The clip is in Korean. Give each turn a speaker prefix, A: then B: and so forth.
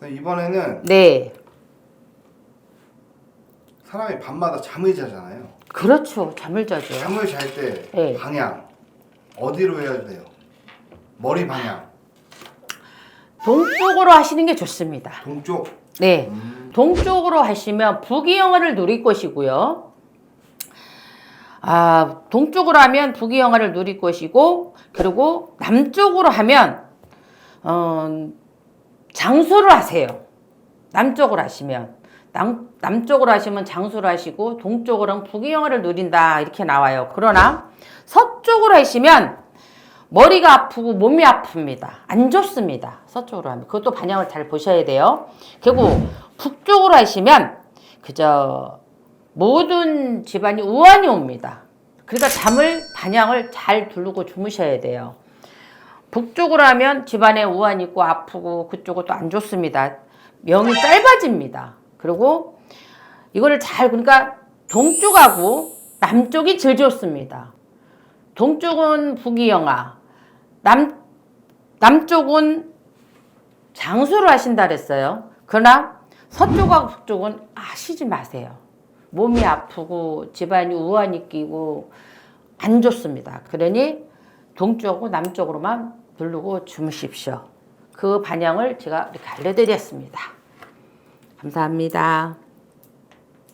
A: 선생님, 이번에는
B: 네.
A: 사람이 밤마다 잠을 자잖아요.
B: 그렇죠. 잠을 자죠.
A: 잠을 잘 때
B: 네.
A: 방향 어디로 해야 돼요? 머리 방향
B: 동쪽으로 하시는 게 좋습니다.
A: 동쪽.
B: 네.
A: 음,
B: 동쪽으로 하시면 부귀영화를 누릴 것이고요. 아, 동쪽으로 하면 부귀영화를 누릴 것이고, 그리고 남쪽으로 하면, 어, 장수를 하세요. 남쪽으로 하시면. 남, 남쪽으로 하시면 장수를 하시고, 동쪽으로는 부귀영화를 누린다. 이렇게 나와요. 그러나, 서쪽으로 하시면, 머리가 아프고 몸이 아픕니다. 안 좋습니다. 서쪽으로 하면. 그것도 반영을 잘 보셔야 돼요. 그리고 북쪽으로 하시면 그저 모든 집안이 우환이 옵니다. 그러니까 잠을 반향을 잘 두르고 주무셔야 돼요. 북쪽으로 하면 집안에 우환이 있고 아프고 그쪽은 또 안 좋습니다. 명이 짧아집니다. 그리고 이거를 잘 그러니까 동쪽하고 남쪽이 제일 좋습니다. 동쪽은 부귀영화, 남 남쪽은 장수를 하신다 그랬어요. 그러나 서쪽하고 북쪽은 하시지 마세요. 몸이 아프고 집안이 우환이 끼고 안 좋습니다. 그러니 동쪽하고 남쪽으로만 누르고 주무십시오. 그 반향을 제가 이렇게 알려드렸습니다. 감사합니다.